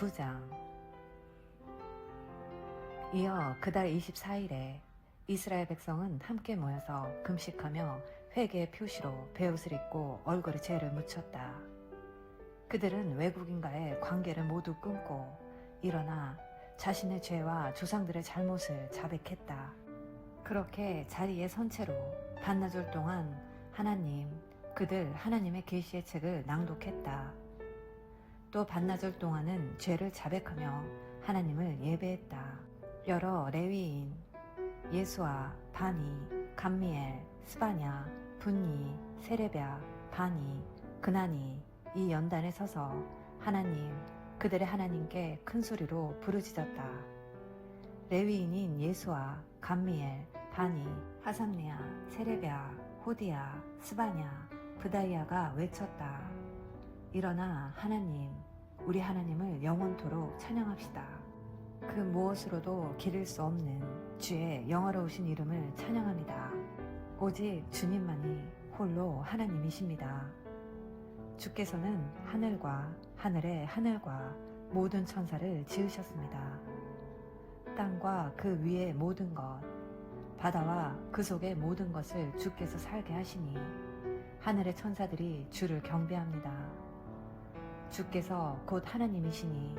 9장 이어 그달 24일에 이스라엘 백성은 함께 모여서 금식하며 회개의 표시로 베옷을 입고 얼굴에 죄를 묻혔다. 그들은 외국인과의 관계를 모두 끊고 일어나 자신의 죄와 조상들의 잘못을 자백했다. 그렇게 자리에 선 채로 반나절 동안 하나님, 그들 하나님의 계시의 책을 낭독했다. 또 반나절 동안은 죄를 자백하며 하나님을 예배했다. 여러 레위인, 예수아, 바니, 감미엘, 스바냐, 분니, 세레랴, 바니, 그나니 이 연단에 서서 하나님, 그들의 하나님께 큰 소리로 부르짖었다. 레위인인 예수아, 감미엘, 바니, 하삼리아, 세레랴, 호디야, 스바냐, 브다이아가 외쳤다. 일어나 하나님, 우리 하나님을 영원토록 찬양합시다. 그 무엇으로도 기를 수 없는 주의 영화로우신 이름을 찬양합니다. 오직 주님만이 홀로 하나님이십니다. 주께서는 하늘과 하늘의 하늘과 모든 천사를 지으셨습니다. 땅과 그 위의 모든 것, 바다와 그 속의 모든 것을 주께서 살게 하시니 하늘의 천사들이 주를 경배합니다. 주께서 곧 하나님이시니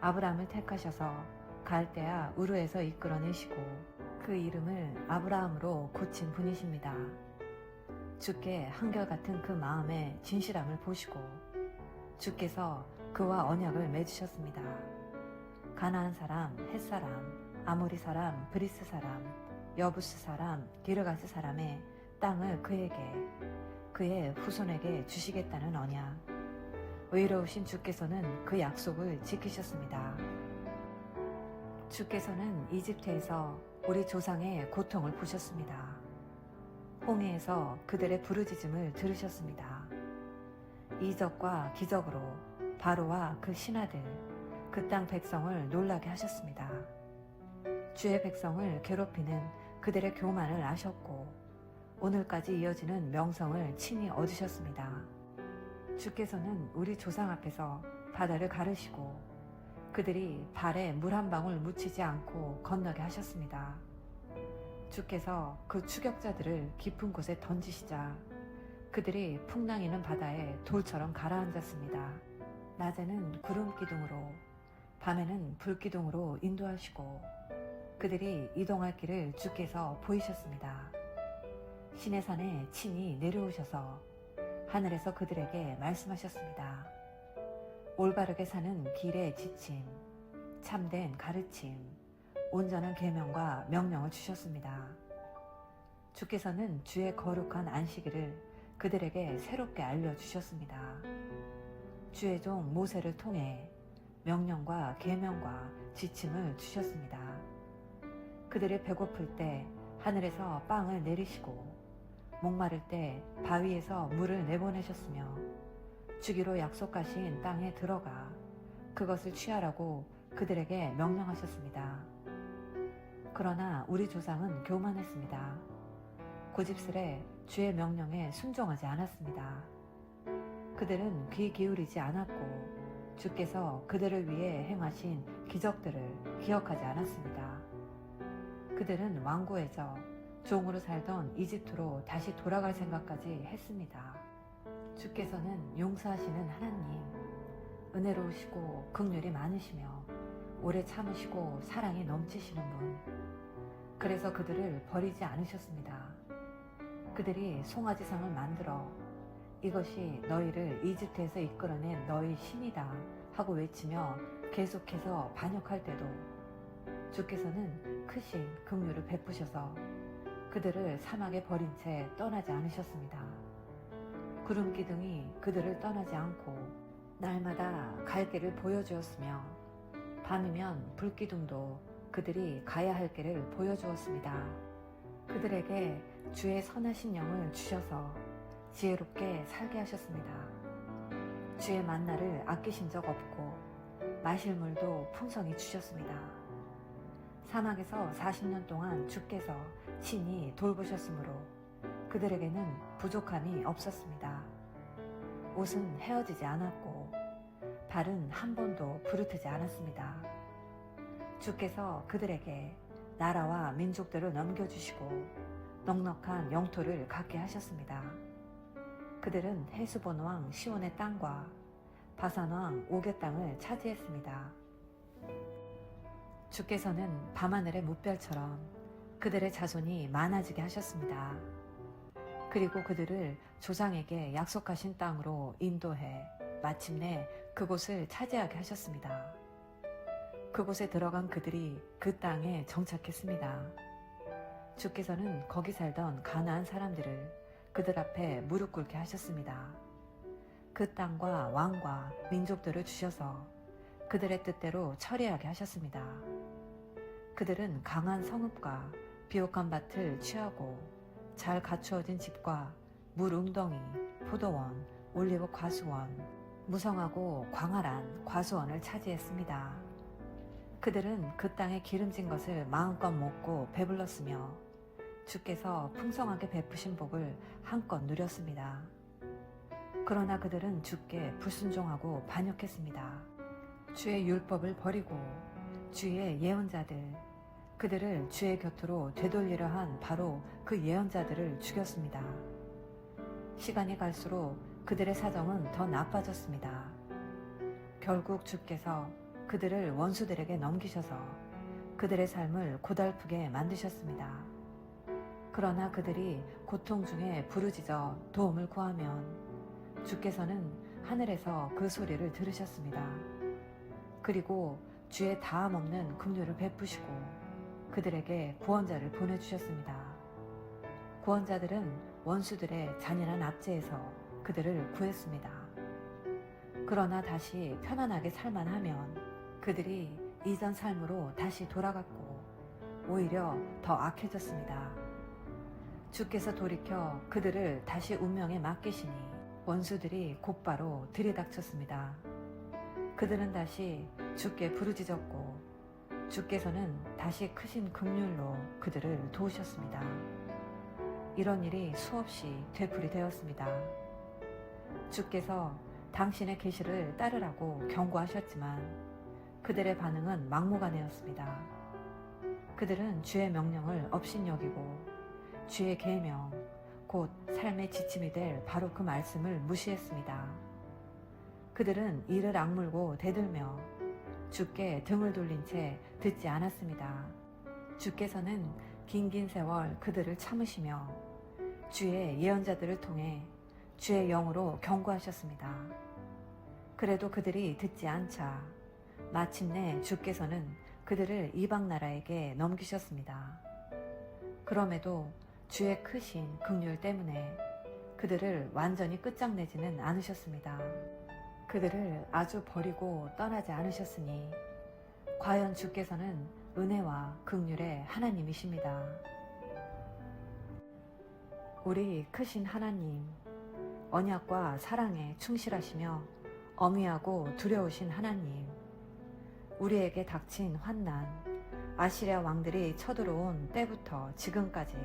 아브라함을 택하셔서 갈대아 우르에서 이끌어내시고 그 이름을 아브라함으로 고친 분이십니다. 주께 한결같은 그 마음의 진실함을 보시고 주께서 그와 언약을 맺으셨습니다. 가나안 사람, 햇 사람, 아모리 사람, 브리스 사람, 여부스 사람, 기르가스 사람의 땅을 그에게 그의 후손에게 주시겠다는 언약. 의로우신 주께서는 그 약속을 지키셨습니다. 주께서는 이집트에서 우리 조상의 고통을 보셨습니다. 홍해에서 그들의 부르짖음을 들으셨습니다. 이적과 기적으로 바로와 그 신하들, 그 땅 백성을 놀라게 하셨습니다. 주의 백성을 괴롭히는 그들의 교만을 아셨고 오늘까지 이어지는 명성을 친히 얻으셨습니다. 주께서는 우리 조상 앞에서 바다를 가르시고 그들이 발에 물 한 방울 묻히지 않고 건너게 하셨습니다. 주께서 그 추격자들을 깊은 곳에 던지시자 그들이 풍랑이는 바다에 돌처럼 가라앉았습니다. 낮에는 구름 기둥으로 밤에는 불 기둥으로 인도하시고 그들이 이동할 길을 주께서 보이셨습니다. 신의 산에 친히 내려오셔서 하늘에서 그들에게 말씀하셨습니다. 올바르게 사는 길의 지침, 참된 가르침, 온전한 계명과 명령을 주셨습니다. 주께서는 주의 거룩한 안식일을 그들에게 새롭게 알려주셨습니다. 주의 종 모세를 통해 명령과 계명과 지침을 주셨습니다. 그들이 배고플 때 하늘에서 빵을 내리시고 목마를 때 바위에서 물을 내보내셨으며 주기로 약속하신 땅에 들어가 그것을 취하라고 그들에게 명령하셨습니다. 그러나 우리 조상은 교만했습니다. 고집스레 주의 명령에 순종하지 않았습니다. 그들은 귀 기울이지 않았고 주께서 그들을 위해 행하신 기적들을 기억하지 않았습니다. 그들은 왕고에서 종으로 살던 이집트로 다시 돌아갈 생각까지 했습니다. 주께서는 용서하시는 하나님, 은혜로우시고 극률이 많으시며 오래 참으시고 사랑이 넘치시는 분. 그래서 그들을 버리지 않으셨습니다. 그들이 송아지상을 만들어 이것이 너희를 이집트에서 이끌어낸 너희 신이다 하고 외치며 계속해서 반역할 때도 주께서는 크신 긍휼을 베푸셔서 그들을 사막에 버린 채 떠나지 않으셨습니다. 구름 기둥이 그들을 떠나지 않고 날마다 갈 길을 보여주었으며 밤이면 불기둥도 그들이 가야 할 길을 보여주었습니다. 그들에게 주의 선하신 영을 주셔서 지혜롭게 살게 하셨습니다. 주의 만나를 아끼신 적 없고 마실 물도 풍성히 주셨습니다. 사막에서 40년 동안 주께서 친히 돌보셨으므로 그들에게는 부족함이 없었습니다. 옷은 헤어지지 않았고 달은 한 번도 부르트지 않았습니다. 주께서 그들에게 나라와 민족들을 넘겨주시고 넉넉한 영토를 갖게 하셨습니다. 그들은 헤스본 왕 시온의 땅과 바산 왕 옥의 땅을 차지했습니다. 주께서는 밤하늘의 무별처럼 그들의 자손이 많아지게 하셨습니다. 그리고 그들을 조상에게 약속하신 땅으로 인도해 마침내 그곳을 차지하게 하셨습니다. 그곳에 들어간 그들이 그 땅에 정착했습니다. 주께서는 거기 살던 가나안 사람들을 그들 앞에 무릎 꿇게 하셨습니다. 그 땅과 왕과 민족들을 주셔서 그들의 뜻대로 처리하게 하셨습니다. 그들은 강한 성읍과 비옥한 밭을 취하고 잘 갖추어진 집과 물 웅덩이, 포도원, 올리브 과수원, 무성하고 광활한 과수원을 차지했습니다. 그들은 그 땅에 기름진 것을 마음껏 먹고 배불렀으며 주께서 풍성하게 베푸신 복을 한껏 누렸습니다. 그러나 그들은 주께 불순종하고 반역했습니다. 주의 율법을 버리고 주의 예언자들, 그들을 주의 곁으로 되돌리려 한 바로 그 예언자들을 죽였습니다. 시간이 갈수록 그들의 사정은 더 나빠졌습니다. 결국 주께서 그들을 원수들에게 넘기셔서 그들의 삶을 고달프게 만드셨습니다. 그러나 그들이 고통 중에 부르짖어 도움을 구하면 주께서는 하늘에서 그 소리를 들으셨습니다. 그리고 주의 다함 없는 긍휼을 베푸시고 그들에게 구원자를 보내주셨습니다. 구원자들은 원수들의 잔인한 압제에서 그들을 구했습니다. 그러나 다시 편안하게 살만 하면 그들이 이전 삶으로 다시 돌아갔고 오히려 더 악해졌습니다. 주께서 돌이켜 그들을 다시 운명에 맡기시니 원수들이 곧바로 들이닥쳤습니다. 그들은 다시 주께 부르짖었고 주께서는 다시 크신 긍휼로 그들을 도우셨습니다. 이런 일이 수없이 되풀이 되었습니다. 주께서 당신의 계시를 따르라고 경고하셨지만 그들의 반응은 막무가내였습니다. 그들은 주의 명령을 업신여기고 주의 계명, 곧 삶의 지침이 될 바로 그 말씀을 무시했습니다. 그들은 이를 악물고 대들며 주께 등을 돌린 채 듣지 않았습니다. 주께서는 긴긴 세월 그들을 참으시며 주의 예언자들을 통해 주의 영으로 경고하셨습니다. 그래도 그들이 듣지 않자 마침내 주께서는 그들을 이방 나라에게 넘기셨습니다. 그럼에도 주의 크신 극률 때문에 그들을 완전히 끝장내지는 않으셨습니다. 그들을 아주 버리고 떠나지 않으셨으니 과연 주께서는 은혜와 극률의 하나님이십니다. 우리 크신 하나님, 언약과 사랑에 충실하시며 어미하고 두려우신 하나님, 우리에게 닥친 환난, 아시리아 왕들이 쳐들어온 때부터 지금까지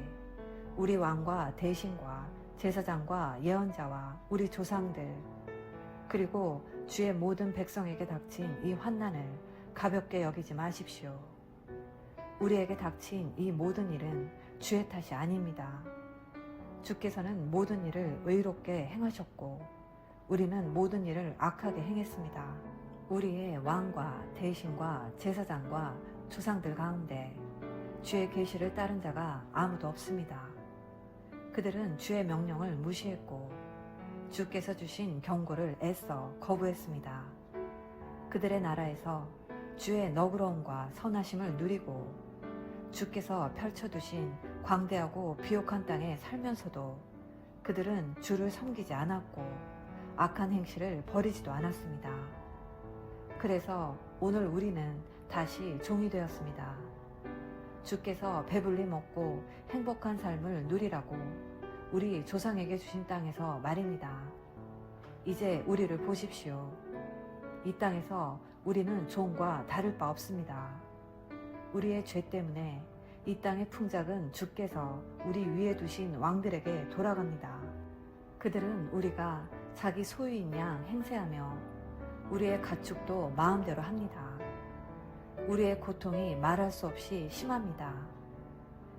우리 왕과 대신과 제사장과 예언자와 우리 조상들 그리고 주의 모든 백성에게 닥친 이 환난을 가볍게 여기지 마십시오. 우리에게 닥친 이 모든 일은 주의 탓이 아닙니다. 주께서는 모든 일을 의롭게 행하셨고 우리는 모든 일을 악하게 행했습니다. 우리의 왕과 대신과 제사장과 조상들 가운데 주의 계시를 따른 자가 아무도 없습니다. 그들은 주의 명령을 무시했고 주께서 주신 경고를 애써 거부했습니다. 그들의 나라에서 주의 너그러움과 선하심을 누리고 주께서 펼쳐두신 광대하고 비옥한 땅에 살면서도 그들은 주를 섬기지 않았고 악한 행실을 버리지도 않았습니다. 그래서 오늘 우리는 다시 종이 되었습니다. 주께서 배불리 먹고 행복한 삶을 누리라고 우리 조상에게 주신 땅에서 말입니다. 이제 우리를 보십시오. 이 땅에서 우리는 종과 다를 바 없습니다. 우리의 죄 때문에 이 땅의 풍작은 주께서 우리 위에 두신 왕들에게 돌아갑니다. 그들은 우리가 자기 소유인 양 행세하며 우리의 가축도 마음대로 합니다. 우리의 고통이 말할 수 없이 심합니다.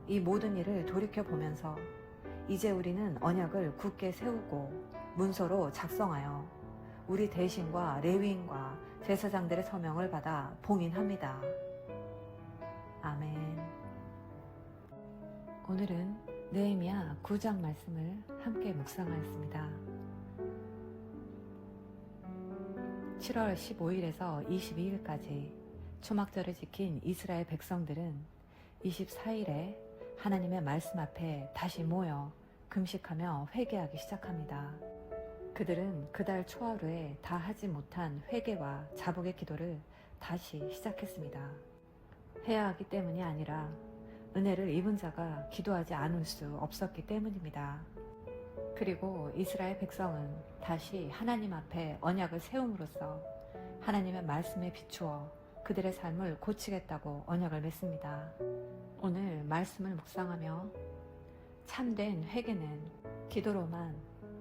이 모든 일을 돌이켜 보면서 이제 우리는 언약을 굳게 세우고 문서로 작성하여 우리 대신과 레위인과 제사장들의 서명을 받아 봉인합니다. 아멘. 오늘은 느헤미야 9장 말씀을 함께 묵상하였습니다. 7월 15일에서 22일까지 초막절을 지킨 이스라엘 백성들은 24일에 하나님의 말씀 앞에 다시 모여 금식하며 회개하기 시작합니다. 그들은 그달 초하루에 다 하지 못한 회개와 자복의 기도를 다시 시작했습니다. 해야 하기 때문이 아니라 은혜를 입은 자가 기도하지 않을 수 없었기 때문입니다. 그리고 이스라엘 백성은 다시 하나님 앞에 언약을 세움으로써 하나님의 말씀에 비추어 그들의 삶을 고치겠다고 언약을 맺습니다. 오늘 말씀을 묵상하며 참된 회개는 기도로만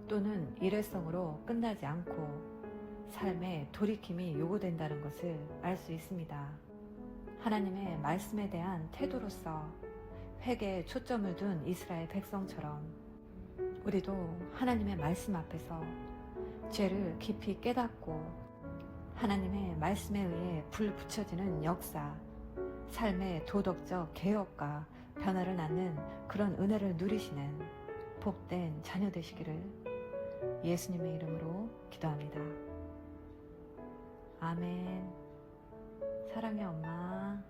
또는 일회성으로 끝나지 않고 삶의 돌이킴이 요구된다는 것을 알 수 있습니다. 하나님의 말씀에 대한 태도로서 회개에 초점을 둔 이스라엘 백성처럼 우리도 하나님의 말씀 앞에서 죄를 깊이 깨닫고 하나님의 말씀에 의해 불 붙여지는 역사, 삶의 도덕적 개혁과 변화를 낳는 그런 은혜를 누리시는 복된 자녀 되시기를 예수님의 이름으로 기도합니다. 아멘. 사랑의 엄마.